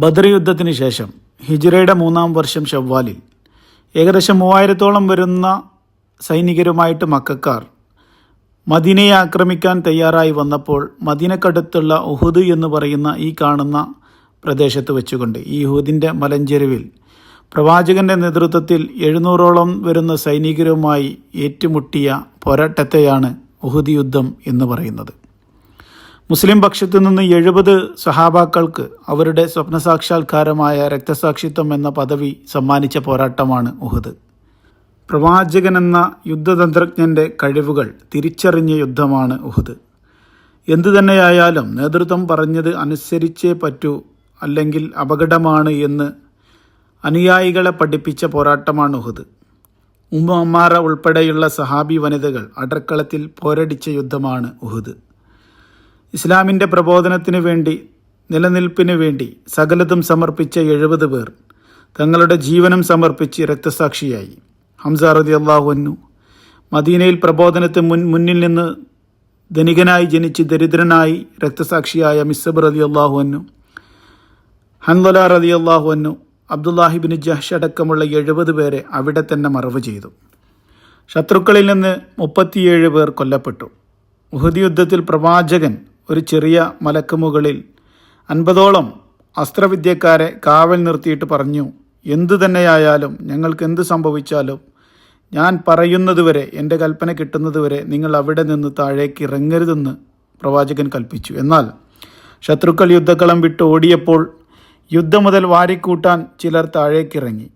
ബദർ യുദ്ധത്തിന് ശേഷം ഹിജ്റയുടെ മൂന്നാം വർഷം ഷവ്വാലിൽ ഏകദേശം മൂവായിരത്തോളം വരുന്ന സൈനികരുമായിട്ട് മക്കാർ മദീനയെ ആക്രമിക്കാൻ തയ്യാറായി വന്നപ്പോൾ മദീനക്കടുത്തുള്ള ഉഹുദ് എന്ന് പറയുന്ന ഈ കാണുന്ന പ്രദേശത്ത് വെച്ചുകൊണ്ട് ഈ ഉഹുദിന്റെ മലഞ്ചെരുവിൽ പ്രവാചകന്റെ നേതൃത്വത്തിൽ എഴുന്നൂറോളം വരുന്ന സൈനികരുമായി ഏറ്റുമുട്ടിയ പോരാട്ടത്തെയാണ് ഉഹുദ് യുദ്ധം എന്ന് പറയുന്നത്. മുസ്ലിം പക്ഷത്തു നിന്ന് എഴുപത് സഹാബാക്കൾക്ക് അവരുടെ സ്വപ്നസാക്ഷാത്കാരമായ രക്തസാക്ഷിത്വം എന്ന പദവി സമ്മാനിച്ച പോരാട്ടമാണ് ഉഹദ്. പ്രവാചകൻ എന്ന യുദ്ധതന്ത്രജ്ഞന്റെ കഴിവുകൾ തിരിച്ചറിഞ്ഞ യുദ്ധമാണ് ഉഹദ്. എന്തു തന്നെയായാലും നേതൃത്വം പറഞ്ഞത് അനുസരിച്ചേ പറ്റൂ അല്ലെങ്കിൽ അപകടമാണ് എന്ന് അനുയായികളെ പഠിപ്പിച്ച പോരാട്ടമാണ് ഉഹദ്. ഉമ്മ അമ്മാറ ഉൾപ്പെടെയുള്ള സഹാബി വനിതകൾ അടർക്കളത്തിൽ പോരടിച്ച യുദ്ധമാണ് ഉഹുദ്. ഇസ്ലാമിന്റെ പ്രബോധനത്തിന് വേണ്ടി നിലനിൽപ്പിന് വേണ്ടി സകലതും സമർപ്പിച്ച എഴുപത് പേർ തങ്ങളുടെ ജീവനം സമർപ്പിച്ച് രക്തസാക്ഷിയായി. ഹംസ റതി അള്ളാഹുന്നു മദീനയിൽ പ്രബോധനത്തിന് മുൻ മുന്നിൽ നിന്ന് ധനികനായി ജനിച്ച് ദരിദ്രനായി രക്തസാക്ഷിയായ മിസബ് റതി അള്ളാഹുവന്നു ഹൻലല റതി അള്ളാഹുവന്നു അബ്ദുല്ലാഹിബിന് ജഹ്ഷ് അടക്കമുള്ള എഴുപത് പേരെ അവിടെ തന്നെ മറവ് ചെയ്തു. ശത്രുക്കളിൽ നിന്ന് മുപ്പത്തിയേഴ് പേർ കൊല്ലപ്പെട്ടു. ഉഹദ് യുദ്ധത്തിൽ പ്രവാചകൻ ഒരു ചെറിയ മലക്ക് മുകളിൽ അൻപതോളം അസ്ത്രവിദ്യക്കാരെ കാവൽ നിർത്തിയിട്ട് പറഞ്ഞു എന്തു തന്നെയായാലും ഞങ്ങൾക്ക് എന്ത് സംഭവിച്ചാലും ഞാൻ പറയുന്നതുവരെ എന്റെ കൽപ്പന കിട്ടുന്നതുവരെ നിങ്ങൾ അവിടെ നിന്ന് താഴേക്ക് ഇറങ്ങരുതെന്ന് പ്രവാചകൻ കൽപ്പിച്ചു. എന്നാൽ ശത്രുക്കൾ യുദ്ധക്കളം വിട്ട് ഓടിയപ്പോൾ യുദ്ധം മുതൽ വാരിക്കൂട്ടാൻ ചിലർ താഴേക്കിറങ്ങി.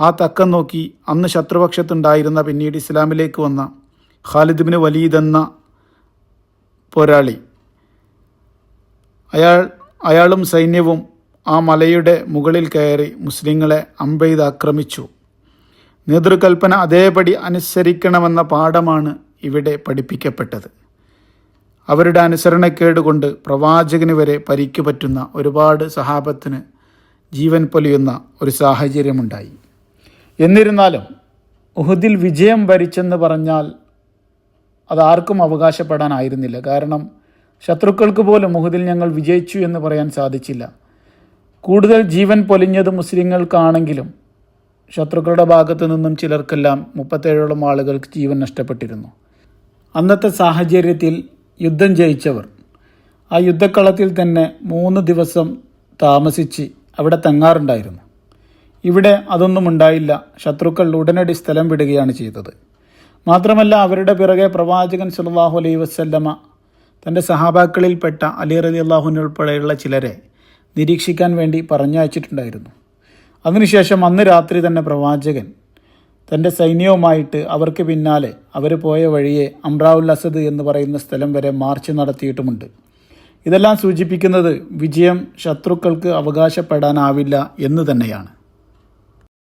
ആ തക്കം നോക്കി അന്ന് ശത്രുപക്ഷത്തുണ്ടായിരുന്ന പിന്നീട് ഇസ്ലാമിലേക്ക് വന്ന ഖാലിദ് വലീദ് എന്ന പോരാളി അയാൾ അയാളും സൈന്യവും ആ മലയുടെ മുകളിൽ കയറി മുസ്ലിങ്ങളെ അമ്പെയ്ത് ആക്രമിച്ചു. നേതൃകൽപ്പന അതേപടി അനുസരിക്കണമെന്ന പാഠമാണ് ഇവിടെ പഠിപ്പിക്കപ്പെട്ടത്. അവരുടെ അനുസരണക്കേട് കൊണ്ട് പ്രവാചകന് വരെ പരിക്കു പറ്റുന്ന ഒരുപാട് സഹാബത്തിന് ജീവൻ പൊലിയുന്ന ഒരു സാഹചര്യമുണ്ടായി. എന്നിരുന്നാലും ഉഹുദിൽ വിജയം വരിച്ചെന്ന് പറഞ്ഞാൽ അതാർക്കും അവകാശപ്പെടാനായിരുന്നില്ല. കാരണം ശത്രുക്കൾക്ക് പോലും മുഹദിൽ ഞങ്ങൾ വിജയിച്ചു എന്ന് പറയാൻ സാധിച്ചില്ല. കൂടുതൽ ജീവൻ പൊലിഞ്ഞത് മുസ്ലിങ്ങൾക്കാണെങ്കിലും ശത്രുക്കളുടെ ഭാഗത്തു നിന്നും ചിലർക്കെല്ലാം മുപ്പത്തേഴോളം ആളുകൾക്ക് ജീവൻ നഷ്ടപ്പെട്ടിരുന്നു. അന്നത്തെ സാഹചര്യത്തിൽ യുദ്ധം ജയിച്ചവർ ആ യുദ്ധക്കളത്തിൽ തന്നെ മൂന്ന് ദിവസം താമസിച്ച് അവിടെ തങ്ങാറുണ്ടായിരുന്നു. ഇവിടെ അതൊന്നും ഉണ്ടായില്ല. ശത്രുക്കൾ ഉടനടി സ്ഥലം വിടുകയാണ് ചെയ്തത്. മാത്രമല്ല അവരുടെ പിറകെ പ്രവാചകൻ സുല്ലാഹു അലൈ വസ്ല്ലമ തന്റെ സഹാബാക്കളിൽപ്പെട്ട അലി റലി അള്ളാഹുനുൾപ്പെടെയുള്ള ചിലരെ നിരീക്ഷിക്കാൻ വേണ്ടി പറഞ്ഞയച്ചിട്ടുണ്ടായിരുന്നു. അതിനുശേഷം അന്ന് രാത്രി തന്നെ പ്രവാചകൻ തന്റെ സൈന്യവുമായിട്ട് അവർക്ക് പിന്നാലെ അവർ പോയ വഴിയെ അമ്രാവുൽ അസദ് എന്ന് പറയുന്ന സ്ഥലം വരെ മാർച്ച് നടത്തിയിട്ടുമുണ്ട്. ഇതെല്ലാം സൂചിപ്പിക്കുന്നത് വിജയം ശത്രുക്കൾക്ക് അവകാശപ്പെടാനാവില്ല എന്ന് തന്നെയാണ്.